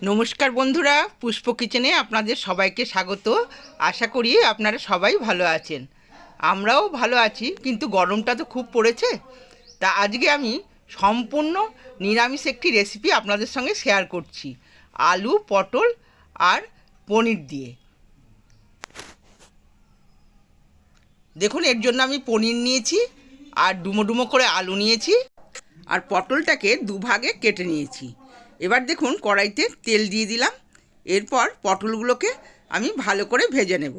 নমস্কার বন্ধুরা, পুষ্প কিচেনে আপনাদের সবাইকে স্বাগত। আশা করি আপনারা সবাই ভালো আছেন। আমরাও ভালো আছি, কিন্তু গরমটা তো খুব পড়েছে। তা আজকে আমি সম্পূর্ণ নিরামিষ একটি রেসিপি আপনাদের সঙ্গে শেয়ার করছি। আলু, পটল আর পনির দিয়ে। দেখুন, এর জন্য আমি পনির নিয়েছি আর ডুমো ডুমো করে আলু নিয়েছি। আর পটলটাকে দুভাগে কেটে নিয়েছি। এবার দেখুন কড়াইতে তেল দিয়ে দিলাম। এরপর পটলগুলোকে আমি ভালো করে ভেজে নেব।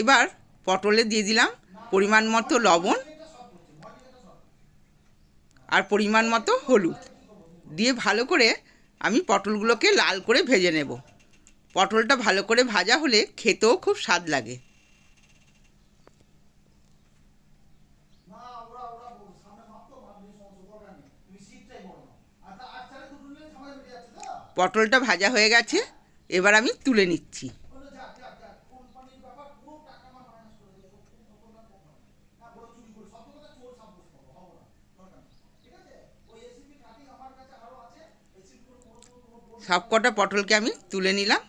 এবার পটলে দিয়ে দিলাম পরিমাণ মতো লবণ আর পরিমাণ মতো হলুদ। দিয়ে ভালো করে আমি পটলগুলোকে লাল করে ভেজে নেব। পটলটা ভালো করে ভাজা হলে খেতেও খুব স্বাদ লাগে। পটলটা ভাজা হয়ে গেছে, এবার আমি তুলে নিচ্ছি। সব কটা পটলকে আমি তুলে নিলাম।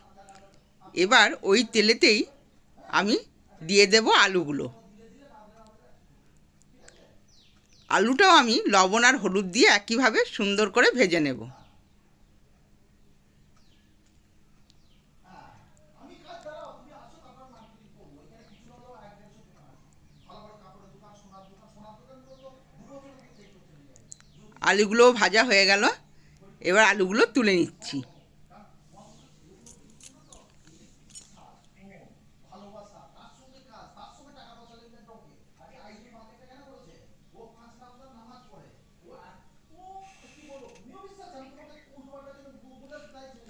এবার ওই তেলেতেই আমি দিয়ে দেব আলুগুলো। আলুটাও আমি লবণ আর হলুদ দিয়ে একইভাবে সুন্দর করে ভেজে নেব। আলুগুলোও ভাজা হয়ে গেল। এবার আলুগুলো তুলে নিচ্ছি।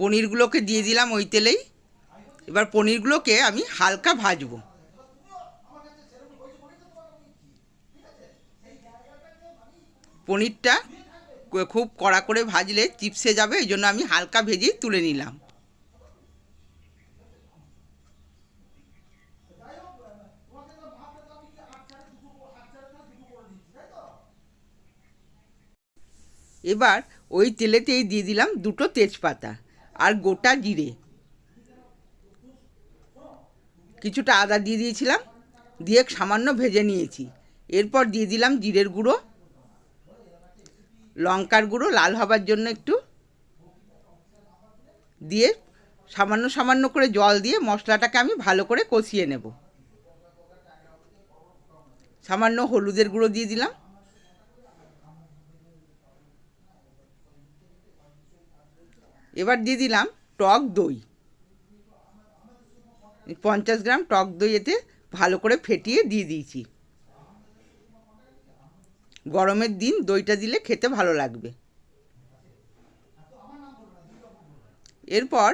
পনিরগুলোকে দিয়ে দিলাম ওই তেলেই। এবার পনিরগুলোকে আমি হালকা ভাজবো। পনিরটা খুব কড়া করে ভাজলে চিপসে যাবে, এই জন্য আমি হালকা ভেজেই তুলে নিলাম। এবার ওই তেলেতেই দিয়ে দিলাম দুটো তেজপাতা। আর গোটা জিরে। কিছুটা আদা দিয়ে দিয়েছিলাম, দিয়ে সামান্য ভেজে নিয়েছি। এরপর দিয়ে দিলাম জিরের গুঁড়ো, লঙ্কার গুঁড়ো লাল হবার জন্য একটু। দিয়ে সামান্য সামান্য করে জল দিয়ে মশলাটাকে আমি ভালো করে কষিয়ে নেব। সামান্য হলুদের গুঁড়ো দিয়ে দিলাম। এবার দিয়ে দিলাম টক দই। পঞ্চাশ গ্রাম টক দই এতে ভালো করে ফেটিয়ে দিয়ে দিয়েছি। গরমের দিন দইটা দিলে খেতে ভালো লাগবে। এরপর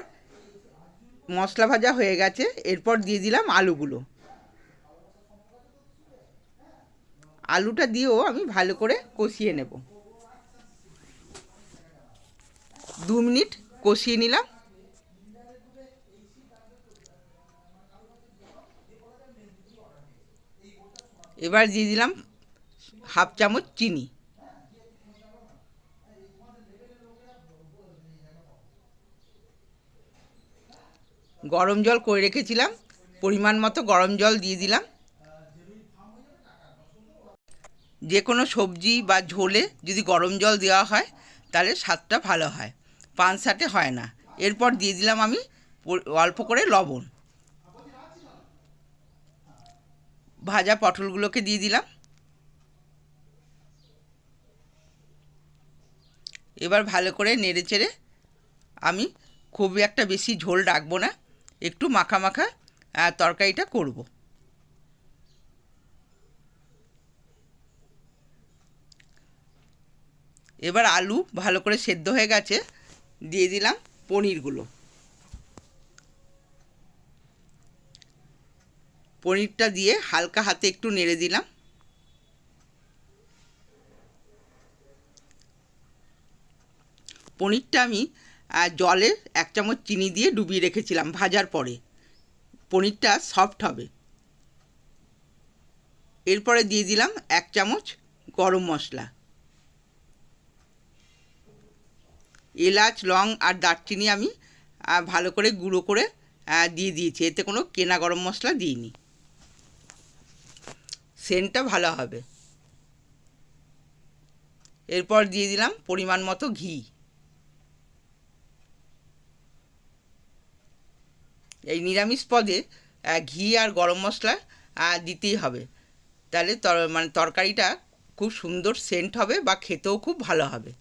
মশলা ভাজা হয়ে গেছে, এরপর দিয়ে দিলাম আলুগুলো। আলুটা দিয়েও আমি ভালো করে কষিয়ে নেব। দু মিনিট কষিয়ে নিলাম। এবার দিয়ে দিলাম হাফ চামচ চিনি। গরম জল করে রেখেছিলাম, পরিমাণ মতো গরম জল দিয়ে দিলাম। যে কোনো সবজি বা ঝোলে যদি গরম জল দেওয়া হয়, তাহলে স্বাদটা ভালো হয়। পানসাটে হয় না। এরপর দিয়ে দিলাম আমি অল্প করে লবণ। ভাজা পটলগুলোকে দিয়ে দিলাম। এবার ভালো করে নেড়ে চেড়ে আমি খুব একটা বেশি ঝোল রাখব না, একটু মাখা মাখা তরকারিটা করব। এবার আলু ভালো করে সেদ্ধ হয়ে গেছে। দিয়ে দিলাম পনিরগুলো। পনিরটা দিয়ে হালকা হাতে একটু নেড়ে দিলাম। পনিরটা আমি জলে এক চামচ চিনি দিয়ে ডুবিয়ে রেখেছিলাম ভাজার পরে। পনিরটা সফট হবে। এরপরে দিয়ে দিলাম এক চামচ গরম মশলা। এলাচ, লং আর দারচিনি আমি ভালো করে গুঁড়ো করে দিয়ে দিয়েছি। এতে কোনো কেনা গরম মশলা দিইনি। সেন্টটা ভালো হবে। এরপর দিয়ে দিলাম পরিমাণ মতো ঘি। এই নিরামিষ পদে ঘি আর গরম মশলা দিতেই হবে। তাহলে তর মানে তরকারিটা খুব সুন্দর সেন্ট হবে বা খেতেও খুব ভালো হবে।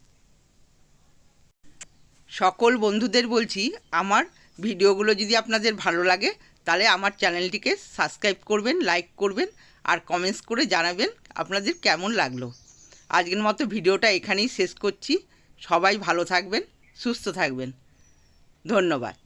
সকল বন্ধুদের বলছি, আমার ভিডিওগুলো যদি আপনাদের ভালো লাগে, তাহলে আমার চ্যানেলটিকে সাবস্ক্রাইব করবেন, লাইক করবেন, আর কমেন্টস করে জানাবেন আপনাদের কেমন লাগল। আজকের মতো ভিডিওটা এখানেই শেষ করছি। সবাই ভালো থাকবেন, সুস্থ থাকবেন। ধন্যবাদ।